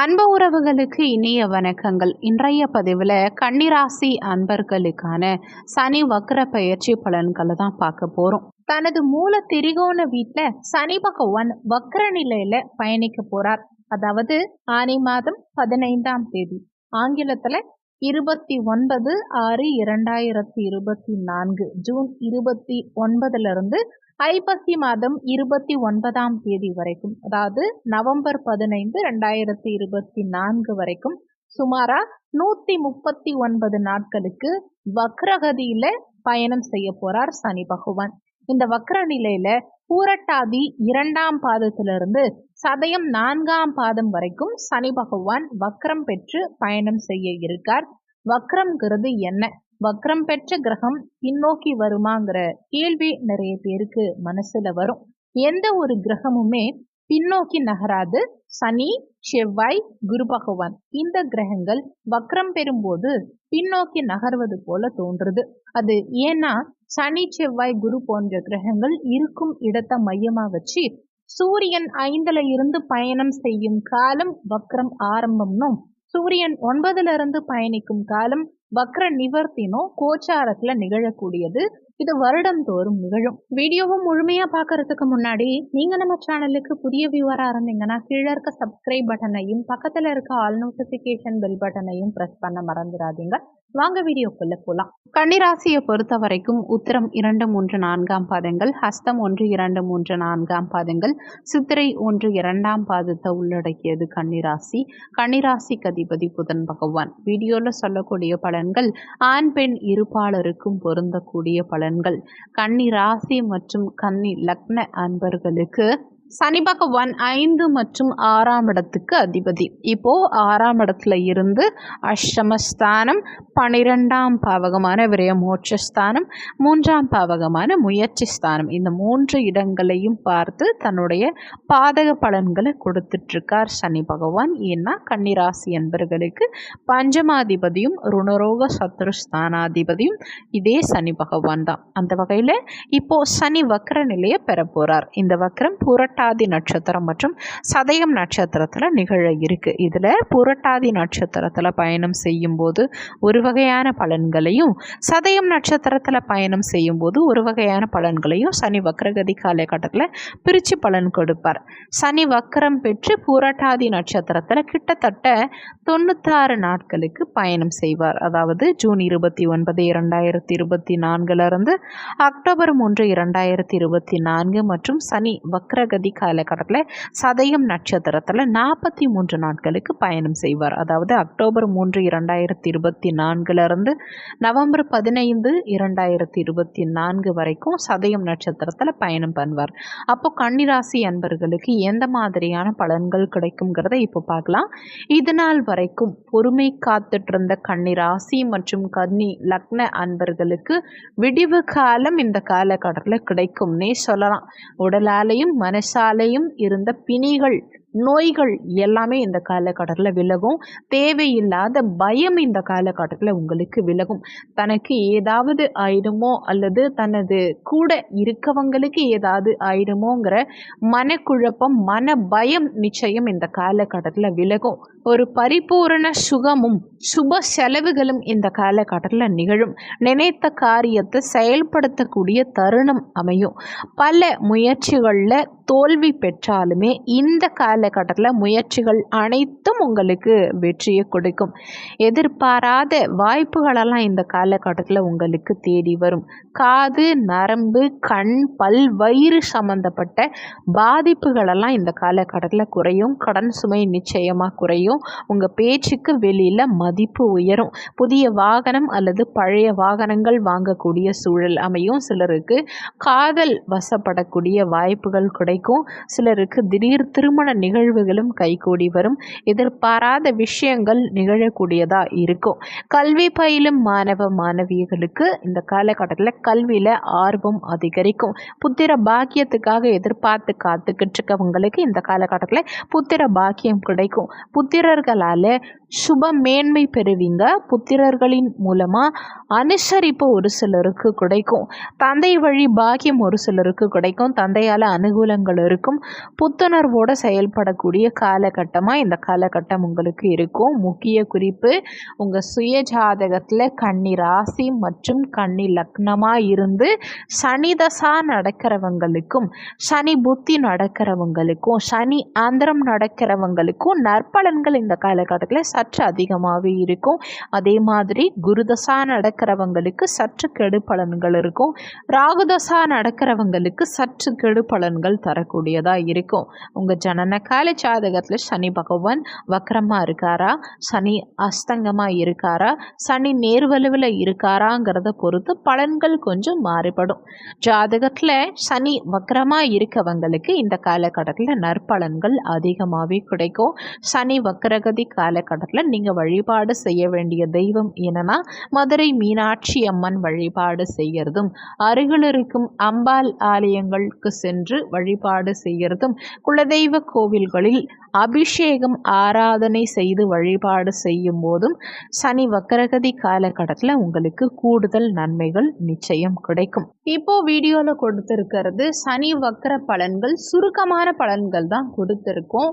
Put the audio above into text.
அன்பு உறவுகளுக்கு இனிய வணக்கங்கள். இன்றைய பதிவில் கன்னிராசி அன்பர்களுக்கான சனி வக்ர பயிற்சி பலன்களை தான் பார்க்க போகிறோம் தனது மூல திரிகோண வீட்டில் சனி பகவான் வக்ர நிலையில் பயணிக்க போகிறார் அதாவது ஆனி மாதம் பதினைந்தாம் தேதி. ஆங்கிலத்தில் இருபத்தி ஒன்பது ஆறு இரண்டாயிரத்தி இருபத்தி நான்கு. ஜூன் இருபத்தி ஒன்பதுலேருந்து ஐப்பசி மாதம் இருபத்தி ஒன்பதாம் தேதி வரைக்கும் அதாவது நவம்பர் பதினைந்து ரெண்டாயிரத்தி இருபத்தி நான்கு வரைக்கும் சுமாரா நூத்தி முப்பத்தி ஒன்பது நாட்களுக்கு வக்ரகதியில பயணம் செய்ய போறார் சனி பகவான். இந்த வக்ர நிலையில பூரட்டாதி இரண்டாம் பாதத்திலிருந்து சதயம் நான்காம் பாதம் வரைக்கும் சனி பகவான் வக்ரம் பெற்று பயணம் செய்ய இருக்கார். வக்ரம்ங்கிறது என்ன? வக்ரம் பெற்ற கிரகம் பின்னோக்கி வருமாங்கிற கேள்வி நிறைய பேருக்கு மனசுல வரும். எந்த ஒரு கிரகமுமே பின்னோக்கி நகராது. சனி செவ்வாய் குரு பகவான். இந்த கிரகங்கள் வக்ரம் பெறும்போது பின்னோக்கி நகர்வது போல தோன்றுது. அது ஏன்னா சனி செவ்வாய் குரு போன்ற கிரகங்கள் இருக்கும் இடத்தை மையமா வச்சு சூரியன் ஐந்துல இருந்து பயணம் செய்யும் காலம் வக்ரம் ஆரம்பம்னும் சூரியன் ஒன்பதுல இருந்து பயணிக்கும் காலம் வக்ர நிவர்த்தினும் கோச்சாரத்துல நிகழக்கூடியது இது வருடம் தோறும் நிகழும். வீடியோவை முழுமையா பாக்குறதுக்கு முன்னாடி நீங்க நம்ம சேனலுக்கு புதிய வியூவரா இருந்தீங்கன்னா கீழே இருக்க சப்ஸ்கிரைப் பட்டனையும் பக்கத்துல இருக்க ஆல் நோட்டிபிகேஷன் பெல் பட்டனையும் பிரஸ் பண்ண மறந்துடாதீங்க. வாங்க வீடியோக்குள்ள போலாம். கன்னிராசியை பொறுத்த வரைக்கும் உத்திரம் இரண்டு மூன்று நான்காம் பாதங்கள் ஹஸ்தம் ஒன்று இரண்டு மூன்று நான்காம் பாதங்கள் சித்திரை ஒன்று இரண்டாம் பாதத்தை உள்ளடக்கியது கன்னிராசி. கன்னிராசிக்கு அதிபதி புதன் பகவான். வீடியோவில் சொல்லக்கூடிய பலன்கள் ஆண் பெண் இருப்பாளருக்கும் பொருந்தக்கூடிய பலன்கள். கன்னி ராசி மற்றும் கன்னி லக்ன அன்பர்களுக்கு சனி பகவான் ஐந்து மற்றும் ஆறாம் இடத்துக்கு அதிபதி. இப்போ ஆறாம் இடத்துல இருந்து அஷ்டமஸ்தானம் பனிரெண்டாம் பாவகமான விரயமோட்சஸ்தானம் மூன்றாம் பாவகமான முயற்சி ஸ்தானம் இந்த மூன்று இடங்களையும் பார்த்து தன்னுடைய பாதக பலன்களை கொடுத்துட்ருக்கார் சனி பகவான். ஏன்னா கன்னிராசி என்பர்களுக்கு பஞ்சமாதிபதியும் ருணரோக சத்ருஸ்தானாதிபதியும் இதே சனி பகவான் தான். அந்த வகையில் இப்போ சனி வக்கர நிலையை பெற போகிறார் இந்த வக்கரம் புரட்ட புரட்டாதி நட்சத்திரம் மற்றும் சதயம் நட்சத்திரத்தில் நிகழ இருக்குது இதில் புரட்டாதி நட்சத்திரத்தில் பயணம் செய்யும்போது ஒரு வகையான பலன்களையும் சதயம் நட்சத்திரத்தில் பயணம் செய்யும்போது ஒரு வகையான பலன்களையும் சனி வக்ரகதி காலகட்டத்தில் பிரித்து பலன் கொடுப்பார். சனி வக்கரம் பெற்று புரட்டாதி நட்சத்திரத்தில் கிட்டத்தட்ட தொண்ணூத்தாறு நாட்களுக்கு பயணம் செய்வார். அதாவது ஜூன் இருபத்தி ஒன்பது இரண்டாயிரத்தி இருபத்தி நான்குலேருந்து அக்டோபர் மூன்று இரண்டாயிரத்தி இருபத்தி நான்கு மற்றும் சனி வக்ரகதி காலகட்டத்தில் சதயம் நட்சத்திரத்தில் நாற்பத்தி மூன்று நாட்களுக்கு பயணம் செய்வார். அதாவது அக்டோபர் மூன்று இரண்டாயிரத்தி இருபத்தி நான்கிலிருந்து நவம்பர் பதினைந்து இரண்டாயிரத்தி இருபத்தி நான்கு வரைக்கும் சதயம் நட்சத்திரத்தில் பயணம் பண்ணுவார். அப்போ கன்னிராசி அன்பர்களுக்கு எந்த மாதிரியான பலன்கள் கிடைக்குங்கிறத இப்போ பார்க்கலாம். இது நாள் வரைக்கும் பொறுமை காத்துட்டு இருந்த கன்னிராசி மற்றும் கன்னி லக்ன அன்பர்களுக்கு விடிவு காலம் இந்த காலகட்டத்தில் கிடைக்கும்னே சொல்லலாம். உடலாலையும் மனசா சாலையும் இருந்த பிணிகள். நோய்கள் எல்லாமே இந்த காலகட்டத்தில் விலகும். தேவையில்லாத பயம் இந்த காலகட்டத்தில் உங்களுக்கு விலகும். தனக்கு ஏதாவது ஆயிடுமோ அல்லது தனது கூட இருக்கவங்களுக்கு ஏதாவது ஆயிடுமோங்கிற மனக்குழப்பம் மன பயம் நிச்சயம் இந்த காலகட்டத்தில் விலகும். ஒரு பரிபூரண சுகமும் சுப செலவுகளும் இந்த காலகட்டத்தில் நிகழும். நினைத்த காரியத்தை செயல்படுத்தக்கூடிய தருணம் அமையும். பல முயற்சிகளில் தோல்வி பெற்றாலுமே இந்த கால காலகட்டத்தில் முயற்சிகள் அனைத்தும் உங்களுக்கு வெற்றியை கொடுக்கும். எதிர்பாராத வாய்ப்புகளெல்லாம் இந்த காலகட்டத்தில் உங்களுக்கு தேடி வரும். காது நரம்பு கண் பல் வயிறு சம்மந்தப்பட்ட பாதிப்புகளெல்லாம் இந்த காலகட்டத்தில் குறையும். கடன் சுமை நிச்சயமாக குறையும். உங்கள் பேச்சுக்கு வெளியில் மதிப்பு உயரும். புதிய வாகனம் அல்லது பழைய வாகனங்கள் வாங்கக்கூடிய சூழல் அமையும். சிலருக்கு காதல் வசப்படக்கூடிய வாய்ப்புகள் கிடைக்கும். சிலருக்கு திடீர் திருமண நிகழ்வுகளும் கைகூடி வரும். எதிர்பாராத விஷயங்கள் நிகழக்கூடியதாக இருக்கும். கல்வி பயிலும் மாணவ மாணவியர்களுக்கு இந்த காலகட்டத்தில் கல்வியில் ஆர்வம் அதிகரிக்கும். புத்திர பாக்கியத்துக்காக எதிர்பார்த்து காத்துக்கிட்டு இருக்கவங்களுக்கு இந்த காலகட்டத்தில் புத்திர பாக்கியம் கிடைக்கும். புத்திரர்களால் சுப மேன்மை பெறுவீங்க. புத்திரர்களின் மூலமாக அனுசரிப்பு ஒரு சிலருக்கு கிடைக்கும். தந்தை வழி பாக்கியம் ஒரு சிலருக்கு கிடைக்கும். தந்தையால் அனுகூலங்கள் இருக்கும். புத்துணர்வோடு செயல்படக்கூடிய காலகட்டமாக இந்த காலகட்டம் உங்களுக்கு இருக்கும். முக்கிய குறிப்பு உங்கள் சுய ஜாதகத்தில் கன்னி ராசி மற்றும் கன்னி லக்னமாக இருந்து சனி தசா நடக்கிறவங்களுக்கும் சனி புத்தி நடக்கிறவங்களுக்கும் சனி ஆந்திரம் நடக்கிறவங்களுக்கும் நற்பலன்கள் இந்த காலகட்டத்தில் சற்று அதிகமாகவே இருக்கும். அதே மாதிரி குருதசா நடக்கிறவங்களுக்கு சற்று கெடு பலன்கள் இருக்கும். ராகுதசா நடக்கிறவங்களுக்கு சற்று கெடு பலன்கள் தரக்கூடியதாக இருக்கும். உங்கள் ஜனன கால ஜாதகத்தில் சனி பகவான் வக்கரமாக இருக்காரா? சனி அஸ்தங்கமாக இருக்காரா? சனி நேர்வலுவில் இருக்காராங்கிறத பொறுத்து பலன்கள் கொஞ்சம் மாறுபடும். ஜாதகத்தில் சனி வக்கரமாக இருக்கவங்களுக்கு இந்த காலகட்டத்தில் நற்பலன்கள் அதிகமாகவே கிடைக்கும். சனி வக்கரகதி காலகட்டத்தில் நீங்கள் வழிபாடு செய்ய வேண்டிய தெய்வம் என்னன்னா மதுரை மீனாட்சி அம்மன் வழிபாடு செய்கிறதும் அருகில் இருக்கும் அம்பாள் ஆலயங்களுக்கு சென்று வழிபாடு செய்கிறதும் குலதெய்வ கோவில்களில் அபிஷேகம் ஆராதனை செய்து வழிபாடு செய்யும் போதும் சனி வக்கரகதி காலகட்டத்தில் உங்களுக்கு கூடுதல் நன்மைகள் நிச்சயம் கிடைக்கும். இப்போ வீடியோவில் கொடுத்துருக்கிறது சனி வக்கர பலன்கள் சுருக்கமான பலன்கள் தான் கொடுத்துருக்கோம்.